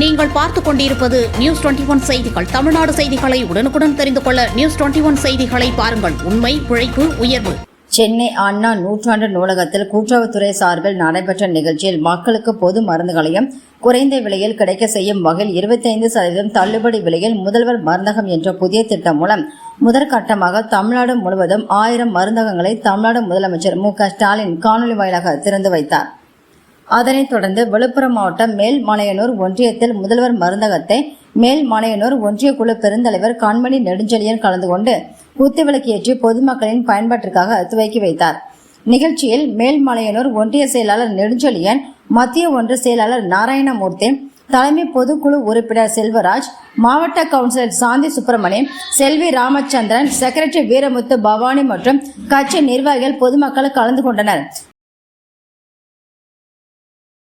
நீங்கள் பார்த்துக் கொண்டிருப்பது நியூஸ் டுவெண்டி ஒன் செய்திகள். தமிழ்நாடு செய்திகளை உடனுக்குடன் தெரிந்து கொள்ள நியூஸ் டுவெண்டி ஒன் செய்திகளை பாருங்கள். உண்மை உழைப்பு உயர்வு. சென்னை அண்ணா நூற்றாண்டு நூலகத்தில் கூட்டுறவுத்துறை சார்பில் நடைபெற்ற நிகழ்ச்சியில் மக்களுக்கு பொது மருந்துகளையும் குறைந்த விலையில் கிடைக்க செய்யும் வகையில் இருபத்தைந்து சதவீதம் தள்ளுபடி விலையில் முதல்வர் மருந்தகம் என்ற புதிய திட்டம் மூலம் முதற்கட்டமாக தமிழ்நாடு முழுவதும் ஆயிரம் மருந்தகங்களை தமிழ்நாடு முதலமைச்சர் மு க ஸ்டாலின் காணொலி வாயிலாக திறந்து வைத்தார். அதனைத் தொடர்ந்து விழுப்புரம் மாவட்டம் மேல்மலையனூர் ஒன்றியத்தில் முதல்வர் மருந்தகத்தை மேல்மலையனூர் ஒன்றிய குழு பெருந்தலைவர் கண்மணி நெடுஞ்செழியன் கலந்து கொண்டு குத்துவிளக்கு ஏற்றி பொதுமக்களின் பயன்பாட்டிற்காக துவக்கி வைத்தார். நிகழ்ச்சியில் மேல்மலையனூர் ஒன்றிய செயலாளர் நெடுஞ்செழியன் மத்திய ஒன்று செயலாளர் நாராயணமூர்த்தி தலைமை பொதுக்குழு உறுப்பினர் செல்வராஜ் மாவட்ட கவுன்சிலர் சாந்தி சுப்பிரமணியம் செல்வி ராமச்சந்திரன் செக்ரட்டரி வீரமுத்து பவானி மற்றும் கட்சி நிர்வாகிகள் பொதுமக்கள் கலந்து கொண்டனர்.